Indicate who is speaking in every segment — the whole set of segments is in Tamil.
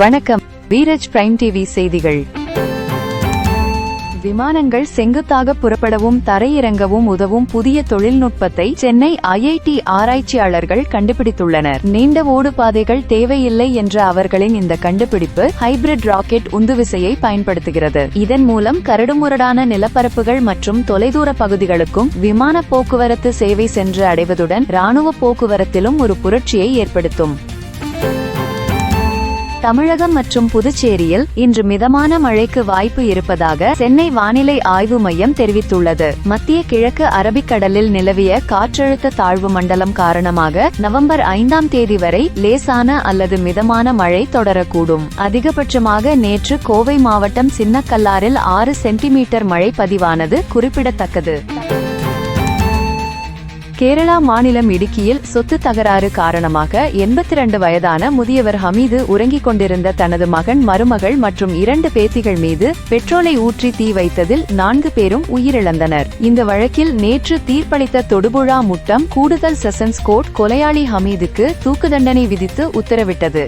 Speaker 1: வணக்கம் வீரஜ் பிரைம் டிவி செய்திகள் விமானங்கள் செங்குத்தாக புறப்படவும் தரையிறங்கவும் உதவும் புதிய தொழில்நுட்பத்தை சென்னை ஐஐடி ஆராய்ச்சியாளர்கள் கண்டுபிடித்துள்ளனர் நீண்ட ஓடுபாதைகள் தேவையில்லை என்ற அவர்களின் இந்த கண்டுபிடிப்பு ஹைபிரிட் ராக்கெட் உந்துவிசையை பயன்படுத்துகிறது இதன் மூலம் கரடுமுரடான நிலப்பரப்புகள் மற்றும் தொலைதூர பகுதிகளுக்கும் விமான போக்குவரத்து சேவை சென்று அடைவதுடன் ராணுவ போக்குவரத்திலும் ஒரு புரட்சியை ஏற்படுத்தும் தமிழகம் மற்றும் புதுச்சேரியில் இன்று மிதமான மழைக்கு வாய்ப்பு இருப்பதாக சென்னை வானிலை ஆய்வு மையம் தெரிவித்துள்ளது மத்திய கிழக்கு அரபிக்கடலில் நிலவிய காற்றழுத்த தாழ்வு மண்டலம் காரணமாக நவம்பர் ஐந்தாம் தேதி வரை லேசான அல்லது மிதமான மழை தொடரக்கூடும் அதிகபட்சமாக நேற்று கோவை மாவட்டம் சின்னக்கல்லாரில் ஆறு சென்டிமீட்டர் மழை பதிவானது குறிப்பிடத்தக்கது கேரளா மாநிலம் இடுக்கியில் சொத்து தகராறு காரணமாக எண்பத்தி இரண்டு வயதான முதியவர் ஹமீது உறங்கிக் கொண்டிருந்த தனது மகன் மருமகள் மற்றும் இரண்டு பேத்திகள் மீது பெட்ரோலை ஊற்றி தீ வைத்ததில் நான்கு பேரும் உயிரிழந்தனர் இந்த வழக்கில் நேற்று தீர்ப்பளித்த தொடுபுழா முட்டம் கூடுதல் செஷன்ஸ் கோர்ட் கொலையாளி ஹமீதுக்கு தூக்கு தண்டனை விதித்து உத்தரவிட்டது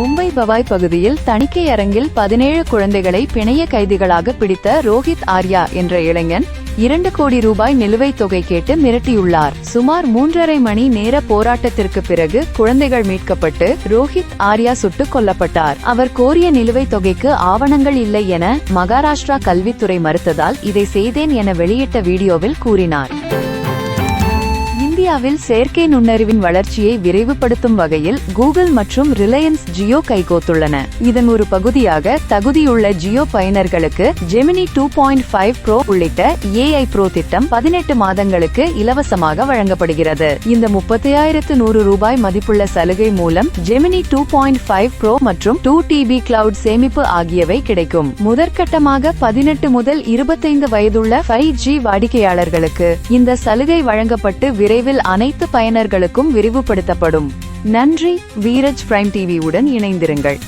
Speaker 1: மும்பை பவாய் பகுதியில் தணிக்கை அரங்கில் பதினேழு குழந்தைகளை பிணைய கைதிகளாக பிடித்த ரோஹித் ஆர்யா என்ற இளைஞன் இரண்டு கோடி ரூபாய் நிலுவைத் தொகை கேட்டு மிரட்டியுள்ளார் சுமார் மூன்றரை மணி நேர போராட்டத்திற்கு பிறகு குழந்தைகள் மீட்கப்பட்டு ரோஹித் ஆர்யா சுட்டுக் கொல்லப்பட்டார் அவர் கோரிய நிலுவைத் தொகைக்கு ஆவணங்கள் இல்லை என மகாராஷ்டிரா கல்வித்துறை மறுத்ததால் இதை செய்தேன் என வெளியிட்ட வீடியோவில் கூறினார் இந்தியாவில் செயற்கை நுண்ணறிவின் வளர்ச்சியை விரைவுபடுத்தும் வகையில் கூகுள் மற்றும் ரிலையன்ஸ் ஜியோ கைகோத்துள்ளன இதன் ஒரு பகுதியாக தகுதியுள்ள ஜியோ பயனர்களுக்கு Gemini two point five pro உள்ளிட்ட ஏஐ ப்ரோ திட்டம் பதினெட்டு மாதங்களுக்கு இலவசமாக வழங்கப்படுகிறது இந்த முப்பத்தி நூறு ரூபாய் மதிப்புள்ள சலுகை மூலம் Gemini two point five pro மற்றும் டூ டிபி கிளவுட் சேமிப்பு ஆகியவை கிடைக்கும் முதற்கட்டமாக பதினெட்டு முதல் இருபத்தைந்து வயதுள்ள ஃபைவ் ஜி வாடிக்கையாளர்களுக்கு இந்த சலுகை வழங்கப்பட்டு விரைவில் அனைத்து பயனர்களுக்கும் விரிவுபடுத்தப்படும் நன்றி வீரஜ் பிரைம் டிவியுடன் இணைந்திருங்கள்